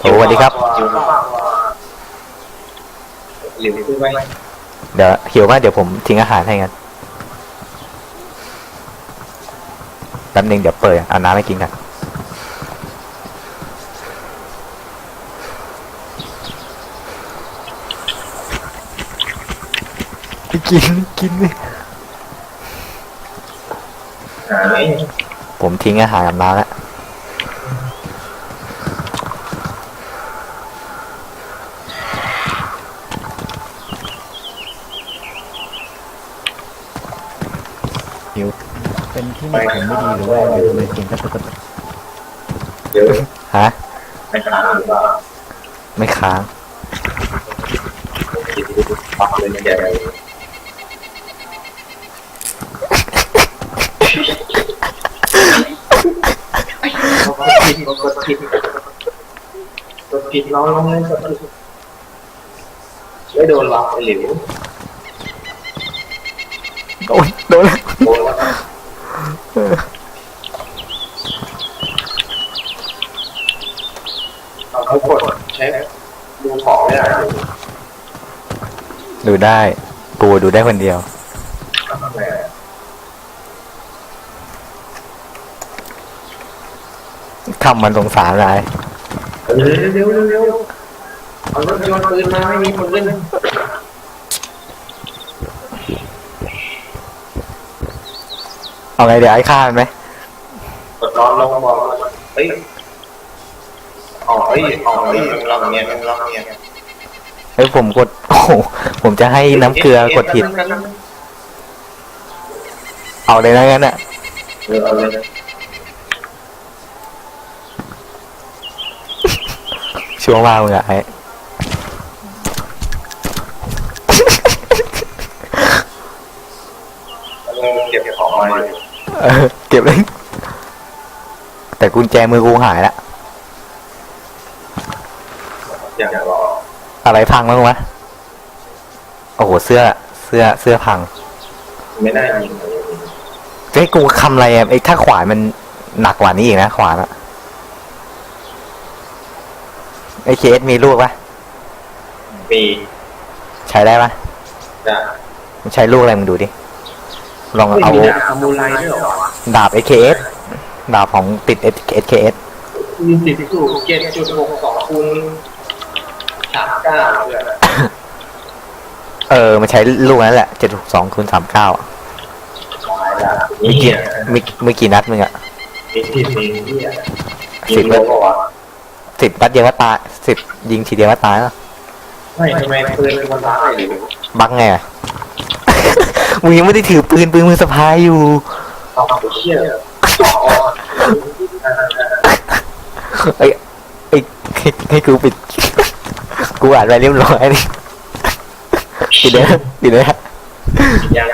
โอ้สวัสดีครับหลิวขึ้นไปเดี๋ยวหิวมากเดี๋ยวผมทิ้งอาหารให้กันแป๊บนึงเดี๋ยวเปิดเอาน้ำให้กินกันไปกินกินเลยหาไหมผมทิ้งอาหารกับน้ำแล้ว หิวเป็นที่เน็ตผมไม่ดีหรือว่าเดี๋ยวทำไมเสียงกระตุกกระตุกเดี๋ยวฮะไปหาหรือเปล่าไม่ค้างคิดดูปักเลยใหญ่กดผิดกดผิดกดผิดน้องน้องเลยกดผิดไม่โดนหรอกไอ้หลิวโอ้ยโดนแล้วโดนแล้ว เอาเขากดใช้ดูของไม่ได้ดูได้ปูดูได้คนเดียว ทำมันสงสารอะไรเร็วเร็วเร็วเร็วเอารถยนต์ปืนมาไม่มีคนเล่นเอาไงเดี๋ยวไอ้ฆ่ามันไหมกดนอนลงบอกเฮ้ย อ๋อเฮ้ยอ๋อเฮ้ยลองเนี้ยลองเนี้ยเฮ้ยผมกดโอ้โหผมจะให้น้ำเกลือกดผิด เอาเลยนะงั้นอะเออเอาเลยช่วงว่างมึงอะไอ้เก็บของมาอยู่เออเก็บเลย แต่กุญแจมือกูหายละ อย่างรออะไรพังบ้างวะโอ้โหเสื้อเสื้อเสื้อพัง ไม่ได้ยิงเฮ้ยกูคำอะไรอะไอ้ถ้าขวานมันหนักกว่านี้อีกนะขวานอะไอ้เคสมีลูกปะมีใช้ได้ปะจะมันใช้ลูกอะไรมึงดูดิ ลองไม่เอามีดาบซามูไรด้วยเหรอดาบ AKS ดาบของติด SKS มีสิบสูเจ็ดจุดหกสองคูณ สามเก้าเพื่อนเออมันใช้ลูกนั้นแหละเจ็ดหกสองคูณสามเก้ามีมีเกีกี่ยร์มีมีกี่นัดมึงอะมีสิบมีเกียร์สิบยิงโลกอะสิบนัดเดียวก็ตายสิบยิงทีเดียวก็ตายแล้วไม่ทำไมปืนมันร้ายหรือบังไงอะ มึงยังไม่ได้ถือปืนปืนมือสะพายอยู่เอาไปเชี่ยไอ้ไอ้ให้ให้กูปิด กูอ่านไปเรียบร้อยนี่ปิดเลยปิดเลยนะยัง